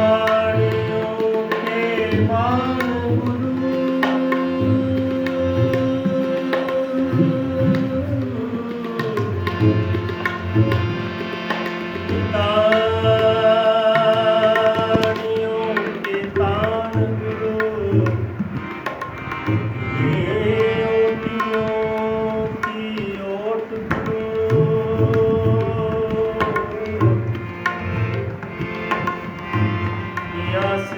ਮਾਰਿਓ ਕੇ ਮਾਨ ਗੁਰੂ ਤਾਨਿਓ ਕੇ ਤਾਨ ਗੁਰੂ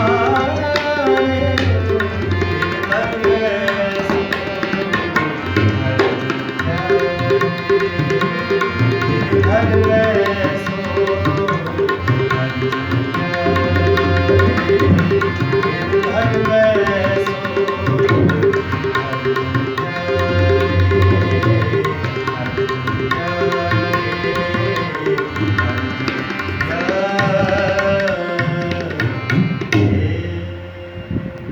Krishna